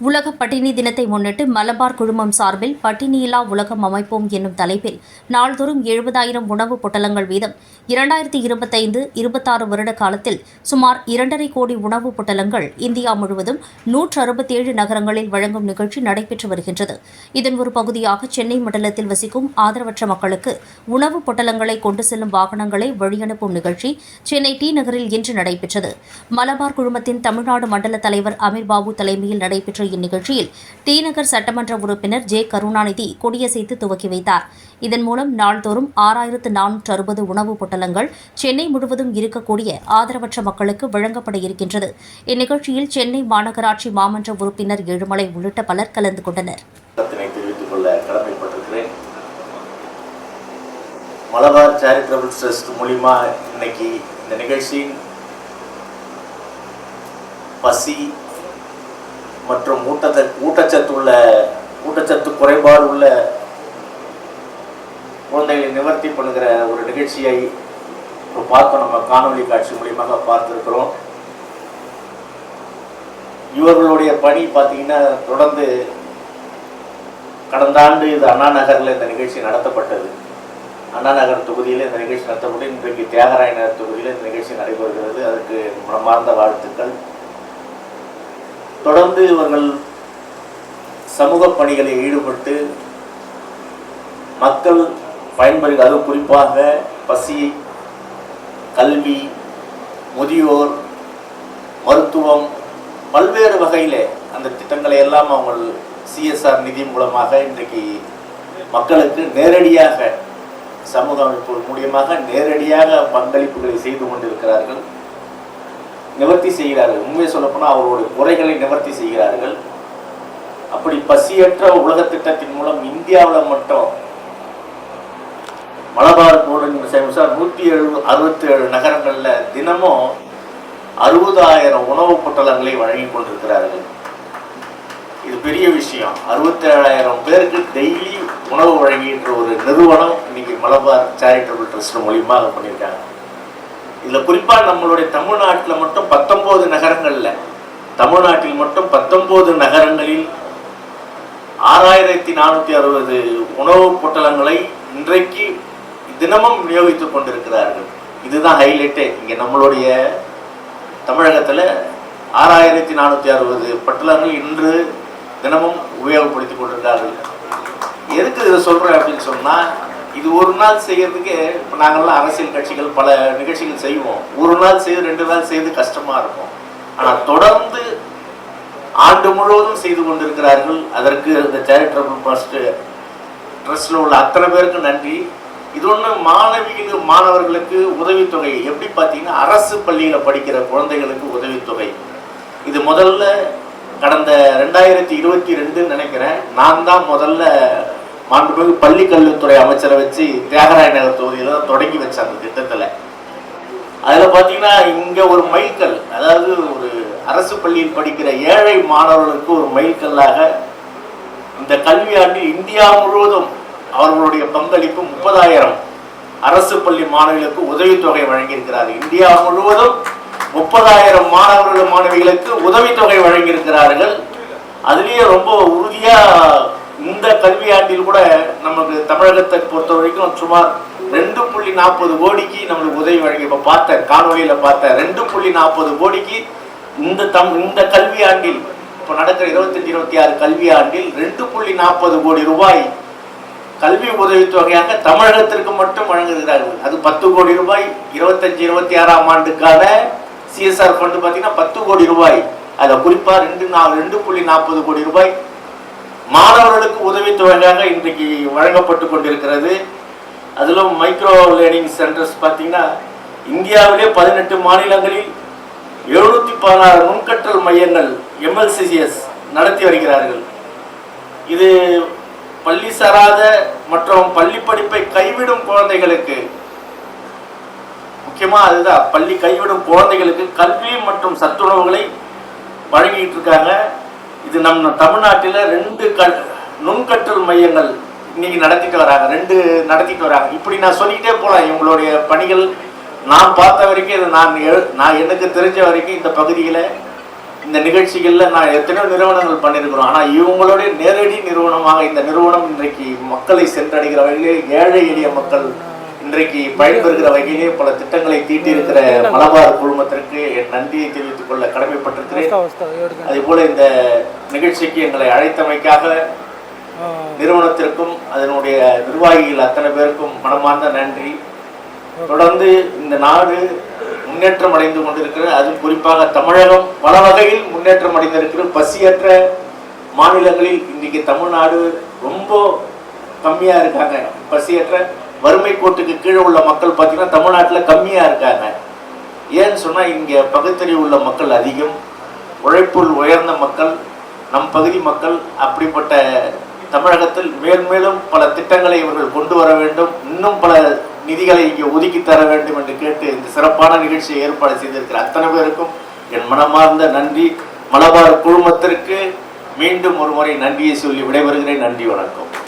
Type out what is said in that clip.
உலக பட்டினி தினத்தை முன்னிட்டு மலபார் குழுமம் சார்பில் பட்டினியில்லா உலகம் அமைப்போம் என்னும் தலைப்பில் நாள்தோறும் எழுபதாயிரம் உணவு பொட்டலங்கள் வீதம். இரண்டாயிரத்தி இருபத்தைந்து இருபத்தாறு வருட காலத்தில் சுமார் இரண்டரை கோடி உணவு பொட்டலங்கள் இந்தியா முழுவதும் நூற்று அறுபத்தேழு நகரங்களில் வழங்கும் நிகழ்ச்சி நடைபெற்று வருகின்றது. இதன் ஒரு பகுதியாக சென்னை மண்டலத்தில் வசிக்கும் ஆதரவற்ற மக்களுக்கு உணவு பொட்டலங்களை கொண்டு செல்லும் வாகனங்களை வழியனுப்பும் நிகழ்ச்சி சென்னை டி நகரில் இன்று நடைபெற்றது. மலபார் குழுமத்தின் தமிழ்நாடு மண்டல தலைவர் அமீர் பாபு தலைமையில் நடைபெற்ற இந்நிகழ்ச்சியில் டி நகர் சட்டமன்ற உறுப்பினர் ஜே கருணாநிதி கொடியசைத்து துவக்கி வைத்தார். இதன் மூலம் நாள்தோறும் ஆறாயிரத்து நானூற்று அறுபது உணவுப் பொட்டலங்கள் சென்னை முழுவதும் இருக்கக்கூடிய ஆதரவற்ற மக்களுக்கு வழங்கப்பட இருக்கின்றது. இந்நிகழ்ச்சியில் சென்னை மாநகராட்சி மாமன்ற உறுப்பினர் ஏழுமலை உள்ளிட்ட பலர் கலந்து கொண்டனர். மலபார் சேரிட்டபிள் ட்ரஸ்ட் மூலிமா இன்னைக்கு இந்த நிகழ்ச்சியின் பசி மற்றும் ஊட்டத்த ஊட்டச்சத்து உள்ள ஊட்டச்சத்து குறைபாடு உள்ள குழந்தைகளை நிவர்த்தி பண்ணுகிற ஒரு நிகழ்ச்சியை இப்போ பார்த்தோம் நம்ம காணொளி காட்சி மூலியமாக பார்த்துருக்கிறோம். இவர்களுடைய பணி பார்த்தீங்கன்னா தொடர்ந்து கடந்த ஆண்டு இது அண்ணா நகரில் இந்த நிகழ்ச்சி நடத்தப்பட்டது. அண்ணா நகர் தொகுதியில் இந்த நிகழ்ச்சி நடத்தப்பட்டு இன்றைக்கு தியாகராய நகர் தொகுதியில் இந்த நிகழ்ச்சி நடைபெறுகிறது. அதுக்கு மனமார்ந்த வாழ்த்துக்கள். தொடர்ந்து இவர்கள் சமூக பணிகளில் ஈடுபட்டு மக்கள் பயன்பெறுக அதுவும் குறிப்பாக பசி கல்வி முதியோர் மருத்துவம் பல்வேறு வகையில் அந்த திட்டங்களை எல்லாம் அவங்க சிஎஸ்ஆர் நிதி மூலமாக இன்றைக்கு மக்களுக்கு நேரடியாக சமூக அமைப்பு மூலியமாக நேரடியாக பங்களிப்புகளை செய்து கொண்டிருக்கிறார்கள். நிவர்த்தி செய்கிறார்கள். உண்மையை சொல்லப்போனால் அவர்களுடைய குறைகளை நிவர்த்தி செய்கிறார்கள். அப்படி பசியற்ற உலக திட்டத்தின் மூலம் இந்தியாவில் மட்டும் மலபார் போர்டு நூற்றி எழுபது அறுபத்தி ஏழு நகரங்களில் தினமும் அறுபதாயிரம் உணவுப் பொட்டலங்களை வழங்கி கொண்டிருக்கிறார்கள். இது பெரிய விஷயம். அறுபத்தேழாயிரம் பேருக்கு டெய்லி உணவு வழங்குகின்ற ஒரு நிறுவனம் இன்னைக்கு மலபார் சேரிட்டபிள் ட்ரஸ்ட் மூலியமாக பண்ணியிருக்காங்க. இதில் குறிப்பாக நம்மளுடைய தமிழ்நாட்டில் மட்டும் பத்தொம்போது நகரங்களில் தமிழ்நாட்டில் மட்டும் பத்தொம்போது நகரங்களில் ஆறாயிரத்தி நானூற்றி அறுபது உணவுப் பொட்டலங்களை இன்றைக்கு தினமும் விநியோகித்துக் கொண்டிருக்கிறார்கள். இதுதான் ஹைலைட்டே இங்கே நம்மளுடைய தமிழகத்தில் ஆறாயிரத்தி நானூற்றி அறுபது பொட்டலங்கள் இன்று தினமும் உபயோகப்படுத்திக் கொண்டிருக்கிறார்கள். எதுக்கு இதை சொல்கிறேன் அப்படின்னு சொன்னால் இது ஒரு நாள் செய்யறதுக்கு இப்போ நாங்கள்லாம் அரசியல் கட்சிகள் பல நிகழ்ச்சிகள் செய்வோம். ஒரு நாள் செய்து ரெண்டு நாள் செய்து கஷ்டமாக இருக்கும். ஆனால் தொடர்ந்து ஆண்டு முழுவதும் செய்து கொண்டிருக்கிறார்கள். அதற்கு இந்த சேரிட்டபிள் ட்ரஸ்ட் ட்ரஸ்டில் உள்ள அத்தனை பேருக்கு நன்றி. இது ஒன்று மாணவிகளுக்கு மாணவர்களுக்கு உதவித்தொகை. எப்படி பார்த்தீங்கன்னா அரசு பள்ளியில் படிக்கிற குழந்தைகளுக்கு உதவித்தொகை. இது முதல்ல கடந்த ரெண்டாயிரத்தி இருபத்தி ரெண்டுன்னு நினைக்கிறேன். நான் தான் முதல்ல மாண்புமிகு பள்ளி கல்வித்துறை அமைச்சரை வச்சு தியாகராய நகர் தொகுதியில் தான் தொடங்கி வச்ச அந்த திட்டத்தில். அதில் பார்த்தீங்கன்னா இங்கே ஒரு மைல்கல் அதாவது ஒரு அரசு பள்ளியில் படிக்கிற ஏழை மாணவர்களுக்கு ஒரு மைல்கல்லாக இந்த கல்வியாண்டில் இந்தியா முழுவதும் அவர்களுடைய பங்களிப்பு முப்பதாயிரம் அரசு பள்ளி மாணவிகளுக்கு உதவித்தொகை வழங்கியிருக்கிறார். இந்தியா முழுவதும் முப்பதாயிரம் மாணவர்கள் மாணவிகளுக்கு உதவித்தொகை வழங்கியிருக்கிறார்கள். அதுலேயே ரொம்ப உறுதியாக இந்த கல்வியாண்டில் கூட நமக்கு தமிழகத்தை பொறுத்த வரைக்கும் சுமார் ரெண்டு புள்ளி நாற்பது கோடிக்கு நம்மளுக்கு உதவி வழங்கி இப்போ பார்த்தேன் காணொலியில் பார்த்தேன் ரெண்டு புள்ளி நாற்பது கோடிக்கு இந்த தம் இந்த கல்வியாண்டில் இப்போ நடக்கிற இருபத்தஞ்சி இருபத்தி ஆறு கல்வியாண்டில் ரெண்டு புள்ளி நாற்பது கோடி ரூபாய் கல்வி உதவித்தொகையாக தமிழகத்திற்கு மட்டும் வழங்குகிறார்கள். அது பத்து கோடி ரூபாய். இருபத்தஞ்சி இருபத்தி ஆறாம் ஆண்டுக்கான சிஎஸ்ஆர் ஃபண்டு பார்த்தீங்கன்னா பத்து கோடி ரூபாய். அதில் குறிப்பாக ரெண்டு நா ரெண்டு புள்ளி நாற்பது கோடி ரூபாய் மாணவர்களுக்கு உதவித்தொகையாக இன்றைக்கு வழங்கப்பட்டு கொண்டிருக்கிறது. அதிலும் மைக்ரோ லேர்னிங் சென்டர்ஸ் பார்த்தீங்கன்னா இந்தியாவிலே பதினெட்டு மாநிலங்களில் எழுநூற்றி பதினாறு நுண்கற்றல் மையங்கள் எம்எல்சிசிஎஸ் நடத்தி வருகிறார்கள். இது பள்ளி சாராத மற்றும் பள்ளி படிப்பை கைவிடும் குழந்தைகளுக்கு முக்கியமா அதுதான் பள்ளி கைவிடும் குழந்தைகளுக்கு கல்வி மற்றும் சத்துணவுகளை வழங்கிட்டு இருக்காங்க. இது நம்ம தமிழ்நாட்டில் ரெண்டு கல் நுண்கற்றல் மையங்கள் இன்னைக்கு நடத்திட்டு வராங்க ரெண்டு நடத்திட்டு வராங்க. இப்படி நான் சொல்லிக்கிட்டே போகலாம் இவங்களுடைய பணிகள் நான் பார்த்த வரைக்கும் இது நான் நான் எனக்கு தெரிஞ்ச வரைக்கும் இந்த பகுதியில் இந்த நிகழ்ச்சிகளில் நான் எத்தனையோ நிறுவனங்கள் பண்ணியிருக்கிறோம் ஆனால் இவங்களுடைய நேரடி நிறுவனமாக இந்த நிறுவனம் இன்றைக்கு மக்களை சென்றடைகிற வகையிலே ஏழை எளிய மக்கள் இன்றைக்கு பயன்பெறுகிற வகையிலே பல திட்டங்களை தீட்டியிருக்கிற மலபார் குழுமத்திற்கு நன்றியை தெரிவித்துக் கொள்ள கடமைப்பட்டிருக்கிறேன். அதே போல இந்த நிகழ்ச்சிக்கு எங்களை அழைத்தமைக்காக நிறுவனத்திற்கும் அதனுடைய நிர்வாகிகள் அத்தனை பேருக்கும் மனமார்ந்த நன்றி. தொடர்ந்து இந்த நாடு முன்னேற்றம் அடைந்து கொண்டிருக்கிறது. அது குறிப்பாக தமிழகம் பல வகையில் முன்னேற்றம் அடைந்திருக்கிறது. பசியற்ற மாநிலங்களில் இன்றைக்கு தமிழ்நாடு ரொம்ப கம்மியாக இருக்காங்க. பசியற்ற வறுமை கோட்டுக்கு கீழே உள்ள மக்கள் பார்த்தீங்கன்னா தமிழ்நாட்டில் கம்மியாக இருக்காங்க. ஏன்னு சொன்னால் இங்கே பகுத்தறிவு உள்ள மக்கள் அதிகம் உழைப்புள் உயர்ந்த மக்கள் நம் பகுதி மக்கள் அப்படிப்பட்ட தமிழகத்தில் மேல்மேலும் பல திட்டங்களை இவர்கள் கொண்டு வர வேண்டும் இன்னும் பல நிதிகளை இங்கே ஒதுக்கி தர வேண்டும் என்று கேட்டு இந்த சிறப்பான நிகழ்ச்சியை ஏற்பாடு செய்திருக்கிற அத்தனை பேருக்கும் என் மனமார்ந்த நன்றி. மலபார் குழுமத்திற்கு மீண்டும் ஒரு முறை நன்றியை சொல்லி விடைபெறுகிறேன். நன்றி வணக்கம்.